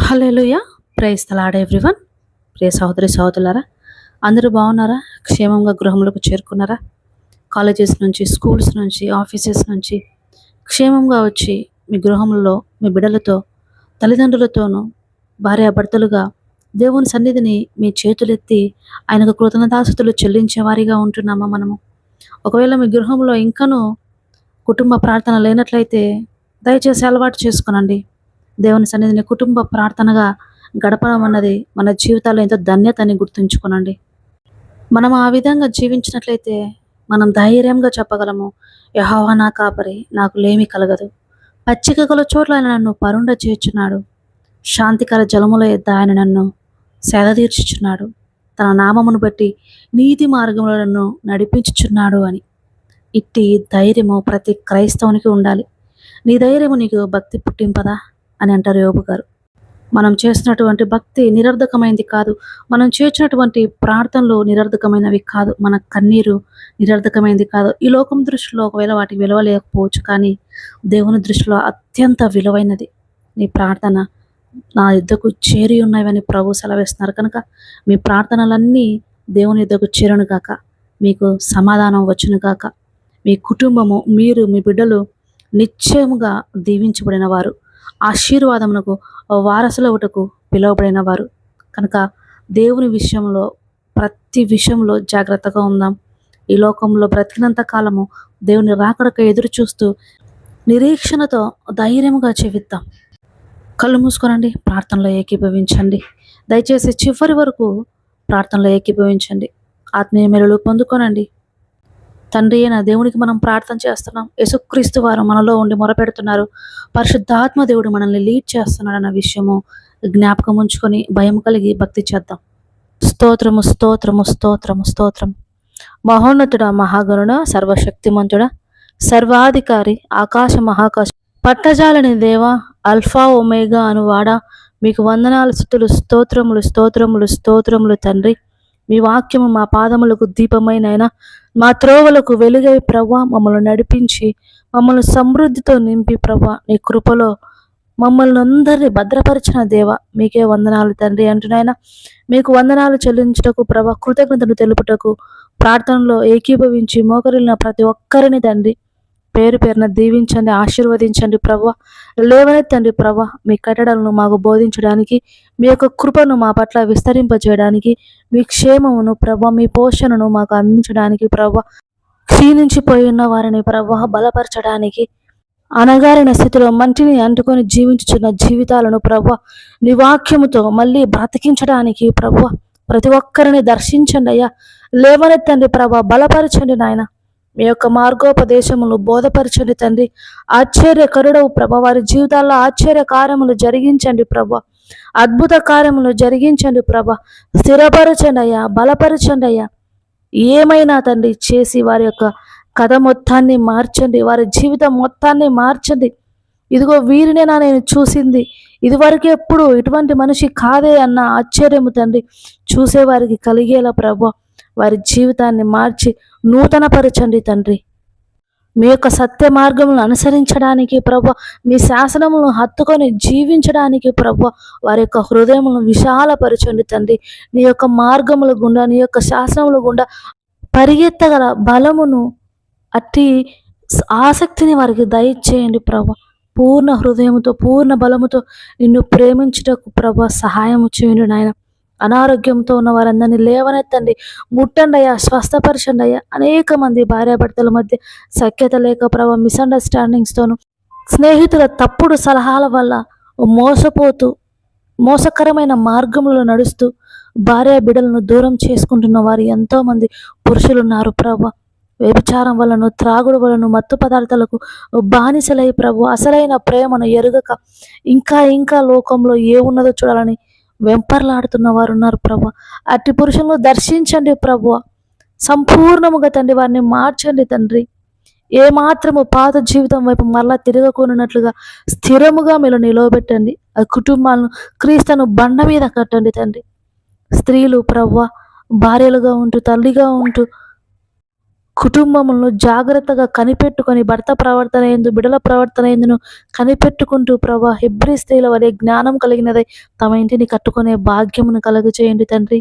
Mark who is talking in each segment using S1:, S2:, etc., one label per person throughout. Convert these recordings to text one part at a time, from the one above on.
S1: హల్లెలూయా. Praise Talada everyone. ప్రియ సహోదరి సహోదరులారా అందరూ బాగున్నారా? క్షేమంగా గృహంలోకి చేరుకున్నారా? కాలేజెస్ నుంచి స్కూల్స్ నుంచి ఆఫీసెస్ నుంచి క్షేమంగా వచ్చి మీ గృహంలో మీ బిడ్డలతో తల్లిదండ్రులతోనూ భార్యాభర్తలుగా దేవుని సన్నిధిని మీ చేతులెత్తి ఆయనకు కృతజ్ఞతాస్తుతులు చెల్లించేవారిగా ఉంటున్నామా మనము? ఒకవేళ మీ గృహంలో ఇంకనూ కుటుంబ ప్రార్థన లేనట్లయితే దయచేసి అలవాటు చేసుకునండి. దేవుని సన్నిధిని కుటుంబ ప్రార్థనగా గడపడం అన్నది మన జీవితాల్లో ఎంతో ధన్యత అని గుర్తుంచుకోనండి. మనం ఆ విధంగా జీవించినట్లయితే మనం ధైర్యంగా చెప్పగలము యహోవా నా కాపరి నాకు లేమి కలగదు. పచ్చిక గల చోట్ల ఆయన నన్ను పరుండ చేర్చున్నాడు శాంతికర జలముల ఎద్ద ఆయన నన్ను సేద తీర్చుచున్నాడు తన నామమును బట్టి నీతి మార్గంలో నన్ను నడిపించుచున్నాడు అని. ఇట్టి ధైర్యము ప్రతి క్రైస్తవునికి ఉండాలి. నీ ధైర్యము నీకు భక్తి పుట్టింపదా? అని అంటారు యోబు గారు. మనం చేసినటువంటి భక్తి నిరర్ధకమైనది కాదు. మనం చేసినటువంటి ప్రార్థనలు నిరర్ధకమైనవి కాదు. మన కన్నీరు నిరర్ధకమైనది కాదు. ఈ లోకం దృష్టిలో ఒకవేళ వాటికి విలువ లేకపోవచ్చు కానీ దేవుని దృష్టిలో అత్యంత విలువైనది నీ ప్రార్థన. నా యుద్ధకు చేరి ఉన్నవని ప్రభు సెలవేస్తున్నారు కనుక మీ ప్రార్థనలన్నీ దేవుని యుద్ధకు చేరును గాక. మీకు సమాధానం వచ్చును గాక. మీ కుటుంబము మీరు మీ బిడ్డలు నిశ్చయముగా దీవించబడిన వారు. ఆశీర్వాదమునకు వారసులవుటకు పిలువబడిన వారు. కనుక దేవుని విషయంలో ప్రతి విషయంలో జాగ్రత్తగా ఉందాం. ఈ లోకంలో బ్రతికినంత కాలము దేవుని రాకడక ఎదురు చూస్తూ నిరీక్షణతో ధైర్యంగా చెవిద్దాం కళ్ళు మూసుకోనండి ప్రార్థనలో ఏకీభవించండి. దయచేసి చివరి వరకు ప్రార్థనలో ఏకీభవించండి. ఆత్మీయ మెరులు పొందుకోనండి. తండ్రి అయిన దేవునికి మనం ప్రార్థన చేస్తున్నాం. యేసుక్రీస్తు వారు మనలో ఉండి మొరపెడుతున్నారు. పరిశుద్ధాత్మ దేవుడు మనల్ని లీడ్ చేస్తున్నాడు అన్న విషయము జ్ఞాపకం ఉంచుకొని భయం కలిగి భక్తి చేద్దాం. స్తోత్రము స్తోత్రము స్తోత్రము స్తోత్రం. మహోన్నతుడ మహాగరుడ సర్వశక్తిమంతుడ సర్వాధికారి ఆకాశ మహాకాశ పట్టజాలని దేవ అల్ఫా ఒమేగా అనువాడా మీకు వందనాలు స్థుతులు స్తోత్రములు స్తోత్రములు స్తోత్రములు తండ్రి. మీ వాక్యము మా పాదములకు దీపమైనైనా మా త్రోవలకు వెలుగై ప్రభా మమ్మల్ని నడిపించి మమ్మల్ని సమృద్ధితో నింపి ప్రభా నీ కృపలో మమ్మల్ని అందరినీ భద్రపరిచిన దేవ మీకే వందనాలు తండ్రి అంటున్నాయన. మీకు వందనాలు చెల్లించుటకు ప్రభా కృతజ్ఞతలు తెలుపుటకు ప్రార్థనలో ఏకీభవించి మోకరిల్లిన ప్రతి ఒక్కరిని తండ్రి. పేరు పేరున దీవించండి ఆశీర్వదించండి ప్రభా. లేవనెత్తండి ప్రభా. మీ కట్టడలను మాకు బోధించడానికి మీ యొక్క కృపను మా పట్ల విస్తరింపజేయడానికి మీ క్షేమమును ప్రభా మీ పోషణను మాకు అందించడానికి ప్రభా. క్షీణించిపోయి ఉన్న వారిని ప్రభా బలపరచడానికి అనగారిన స్థితిలో మంటిని అంటుకొని జీవించుచున్న జీవితాలను ప్రభా నీ వాక్యముతో మళ్ళీ బ్రతికించడానికి ప్రభు. ప్రతి ఒక్కరిని దర్శించండి అయ్యా. లేవనెత్తండి ప్రభా. బలపరచండి నాయన. మీ యొక్క మార్గోపదేశములు బోధపరచండి తండ్రి. ఆశ్చర్యకరుడవు ప్రభ. వారి జీవితాల్లో ఆశ్చర్య కార్యములు జరిగించండి ప్రభ. అద్భుత కార్యములు జరిగించండి ప్రభ. స్థిరపరచండి అయ్యా బలపరచండి అయ్యా. ఏమైనా తండ్రి చేసి వారి యొక్క కథ మొత్తాన్ని మార్చండి వారి జీవితం మొత్తాన్ని మార్చండి. ఇదిగో వీరినేనా నేను చూసింది. ఇదివరకు ఎప్పుడు ఇటువంటి మనిషి కాదే అన్న ఆశ్చర్యము తండ్రి. చూసేవారికి కలిగేలా ప్రభు. వారి జీవితాన్ని మార్చి నూతనపరచండి తండ్రి. మీ యొక్క సత్య మార్గములను అనుసరించడానికి ప్రభు మీ శాసనములను హత్తుకొని జీవించడానికి ప్రభు వారి యొక్క హృదయములను విశాలపరచండి తండ్రి. నీ యొక్క మార్గముల గుండా నీ యొక్క శాసనముల గుండా పరిగెత్తగల బలమును అట్టి ఆసక్తిని వారికి దయచేయండి ప్రభు. పూర్ణ హృదయముతో పూర్ణ బలముతో నిన్ను ప్రేమించుటకు ప్రభు సహాయము చేయండి నాయన. అనారోగ్యంతో ఉన్న వారందరినీ లేవనెత్తండి. ముట్టండి అయ్యా స్వస్థపరచండి అయ్యా అనేక మంది భార్యాభర్తల మధ్య సఖ్యత లేక ప్రభావ మిస్అండర్స్టాండింగ్స్తోను స్నేహితుల తప్పుడు సలహాల వల్ల మోసపోతూ మోసకరమైన మార్గంలో నడుస్తూ భార్య బిడలను దూరం చేసుకుంటున్న వారు ఎంతోమంది పురుషులున్నారు ప్రభు. వ్యభిచారం వలను త్రాగుడు వలను మత్తు పదార్థాలకు బానిసలై ప్రభు అసలైన ప్రేమను ఎరుగక ఇంకా ఇంకా లోకంలో ఏ ఉన్నదో చూడాలని వెంపర్లాడుతున్న వారు ఉన్నారు ప్రభు. అట్టి పురుషులను దర్శించండి ప్రభు. సంపూర్ణముగా తండ్రి వారిని మార్చండి తండ్రి. ఏ మాత్రము పాత జీవితం వైపు మరలా తిరగకున్నట్లుగా స్థిరముగా మీరు నిలవబెట్టండి. ఆ కుటుంబాలను క్రీస్తును బండ మీద కట్టండి తండ్రి. స్త్రీలు ప్రవ్వ భార్యలుగా ఉంటూ తల్లిగా ఉంటూ కుటుంబంలో జాగ్రత్తగా కనిపెట్టుకొని భర్త ప్రవర్తన ఎందు బిడల ప్రవర్తన ఎందును కనిపెట్టుకుంటూ ప్రభా హెబ్రి స్త్రీల వలె జ్ఞానం కలిగినదై తమ ఇంటిని కట్టుకునే భాగ్యమును కలుగు చేయండి తండ్రి.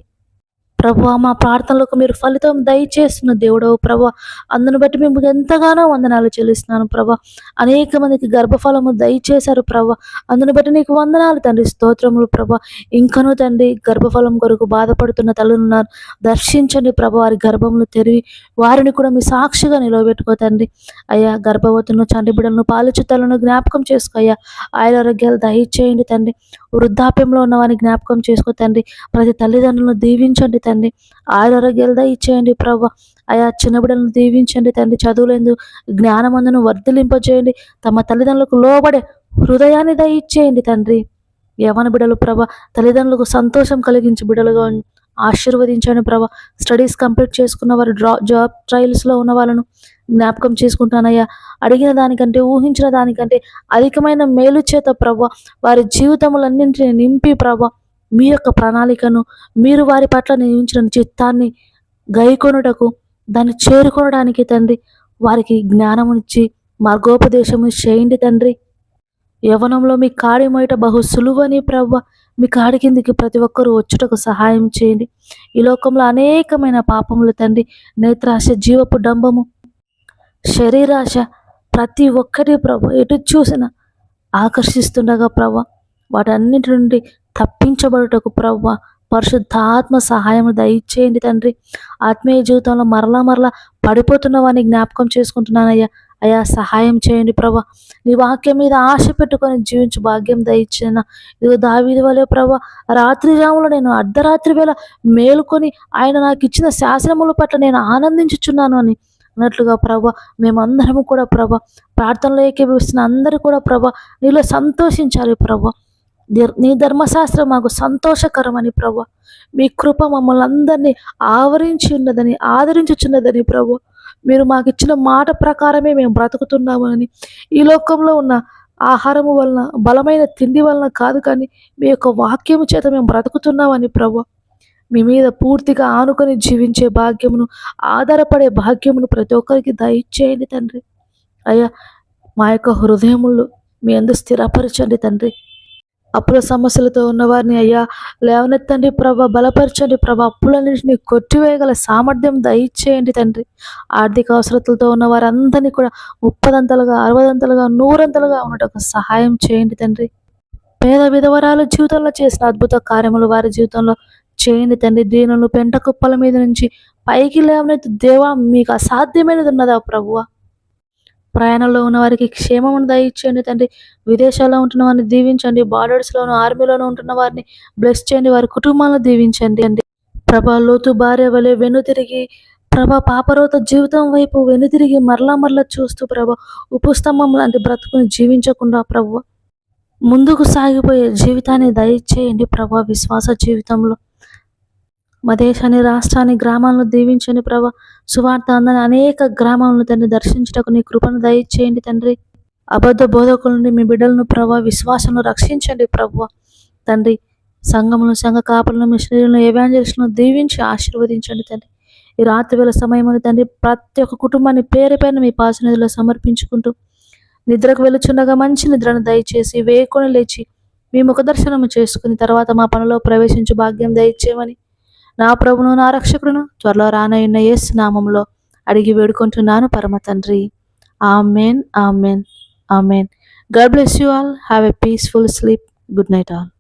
S1: ప్రభా మా ప్రార్థనలకు మీరు ఫలితం దయచేస్తున్న దేవుడవు ప్రభా. అందును బట్టి మేము ఎంతగానో వందనాలు చెల్లిస్తున్నాను ప్రభా. అనేక మందికి గర్భఫలము దయచేశారు ప్రభా. అందును బట్టి నీకు వందనాలు తండ్రి స్తోత్రములు ప్రభు. ఇంకనూ తండ్రి గర్భఫలం కొరకు బాధపడుతున్న తల్లులున్నారు. దర్శించండి ప్రభా వారి గర్భములు తెరివి. వారిని కూడా మీ సాక్షిగా నిలవబెట్టుకో తండ్రి. అయ్యా గర్భవతులను చండి బిడ్డలను పాలుచుతలను జ్ఞాపకం చేసుకో అయ్యా. ఆయురారోగ్యాలు దయచేయండి తండ్రి. వృద్ధాప్యంలో ఉన్న వారిని జ్ఞాపకం చేసుకో తండ్రి. ప్రతి తల్లిదండ్రులను దీవించండి తండ్రి. ఆరోగ్యాలు ఇచ్చేయండి ప్రభా. ఆయా చిన్నబిడ్డలను దీవించండి తండ్రి. చదువులందు జ్ఞానమందును వర్ధలింపజేయండి. తమ తల్లిదండ్రులకు లోబడే హృదయాన్ని దయచేయండి తండ్రి. యవన బిడలు ప్రభ తల్లిదండ్రులకు సంతోషం కలిగించి బిడలుగా ఆశీర్వదించండి ప్రభ. స్టడీస్ కంప్లీట్ చేసుకున్న వారు డ్రా జాబ్ ట్రయల్స్లో ఉన్న వాళ్ళను జ్ఞాపకం చేసుకుంటానయ్యా. అడిగిన దానికంటే ఊహించిన దానికంటే అధికమైన మేలు చేత ప్రభ వారి జీవితములన్నింటినీ నింపి ప్రభ మీ యొక్క ప్రణాళికను మీరు వారి పట్ల నియమించిన చిత్తాన్ని గైకొనుటకు దాన్ని చేరుకోవడానికి తండ్రి వారికి జ్ఞానమునిచ్చి మార్గోపదేశము చేయండి తండ్రి. యవనంలో మీ కాడి మొయట బహు సులువని ప్రవ్వ మీ కాడి కిందికి ప్రతి ఒక్కరూ వచ్చుటకు సహాయం చేయండి. ఈ లోకంలో అనేకమైన పాపములు తండ్రి నేత్రాశ జీవపు డంబము శరీరాశ ప్రతి ఒక్కటి ప్రభ ఎటు చూసిన ఆకర్షిస్తుండగా ప్రభ వాటన్నిటి నుండి తప్పించబడుటకు ప్రవ్వ పరిశుద్ధాత్మ సహాయం దయచేయండి తండ్రి. ఆత్మీయ జీవితంలో మరలా మరలా పడిపోతున్న వాడిని జ్ఞాపకం చేసుకుంటున్నానయ్యా. అయ్యా సహాయం చేయండి ప్రభా నీ వాక్యం మీద ఆశ పెట్టుకొని జీవించు భాగ్యం దయచిన ఇదిగో దావీది వలే ప్రభా రాత్రి రాములో నేను అర్ధరాత్రి వేళ మేలుకొని ఆయన నాకు ఇచ్చిన శాసనముల పట్ల నేను ఆనందించుచున్నాను అని అన్నట్లుగా ప్రభా మేమందరము కూడా ప్రభా ప్రార్థనలో ఏకీభవిస్తున్న అందరూ కూడా ప్రభా నీలో సంతోషించాలి ప్రభా నీ ధర్మశాస్త్రం మాకు సంతోషకరమని ప్రభు. మీ కృప మమ్మల్ని అందరినీ ఆవరించి ఉన్నదని ఆదరించుచున్నదని ప్రభు. మీరు మాకు ఇచ్చిన మాట ప్రకారమే మేము బ్రతుకుతున్నామని. ఈ లోకంలో ఉన్న ఆహారము వలన బలమైన తిండి వలన కాదు కానీ మీ యొక్క వాక్యము చేత మేము బ్రతుకుతున్నామని ప్రభు. మీ మీద పూర్తిగా ఆనుకొని జీవించే భాగ్యమును ఆధారపడే భాగ్యమును ప్రతి ఒక్కరికి దయచేయండి తండ్రి. అయ్యా మా యొక్క హృదయములు మీ అందు స్థిరపరచండి తండ్రి. అప్పుల సమస్యలతో ఉన్నవారిని అయ్యా లేవనెత్తండి ప్రభ బలపరచండి ప్రభ అప్పులన్నింటినీ కొట్టివేయగల సామర్థ్యం దయచేయండి తండ్రి. ఆర్థిక అవసరతలతో ఉన్న వారందరినీ కూడా ముప్పదంతలుగా అరవదంతలుగా నూరంతలుగా ఉండటం సహాయం చేయండి తండ్రి. పేద విధవరాలు జీవితంలో చేసిన అద్భుత కార్యములు వారి జీవితంలో చేయండి తండ్రి. దీనులు పెంట కుప్పల మీద నుంచి పైకి లేవనెత్తి దేవా మీకు అసాధ్యమైనది ఉన్నదా ప్రభువా? ప్రయాణంలో ఉన్న వారికి క్షేమమును దయచేయండి తండ్రి. విదేశాల్లో ఉంటున్న వారిని దీవించండి. బార్డర్స్లోను ఆర్మీలోను ఉంటున్న వారిని బ్లెస్ చేయండి. వారి కుటుంబాలను దీవించండి అండి ప్రభా లోతు భార్య వలె వెనుతిరిగి ప్రభా పాపరోత జీవితం వైపు వెనుతిరిగి మరలా మరలా చూస్తూ ప్రభా ఉపస్తంభం లాంటి బ్రతుకుని జీవించకుండా ప్రభు ముందుకు సాగిపోయే జీవితాన్ని దయచేయండి ప్రభా విశ్వాస జీవితంలో. మా దేశాన్ని రాష్ట్రాన్ని గ్రామాలను దీవించండి ప్రభ. సువార్త అందని అనేక గ్రామాలను తండ్రి దర్శించటకు నీ కృపను దయచేయండి తండ్రి. అబద్ధ బోధకుల నుండి మీ బిడ్డలను ప్రభ విశ్వాసంలో రక్షించండి ప్రభు. తండ్రి సంఘములను సంఘ కాపులను మిషనరీలను ఎవాంజలిస్టులను దీవించి ఆశీర్వదించండి తండ్రి. ఈ రాత్రి వేళ సమయం తండ్రి. ప్రతి ఒక్క కుటుంబాన్ని పేరు పైన మీ పాసనిధిలో సమర్పించుకుంటూ నిద్రకు వెలుచుండగా మంచి నిద్రను దయచేసి వేకొని లేచి మీ ముఖ దర్శనము చేసుకుని తర్వాత మా పనిలో ప్రవేశించు భాగ్యం దయచేయమని నా ప్రభును నా రక్షకుడును త్వరలో రానయ్యున్న యేసు నామంలో అడిగి వేడుకుంటున్నాను పరమ తండ్రి. Amen amen amen. God bless you all. Have a peaceful sleep. Good night all.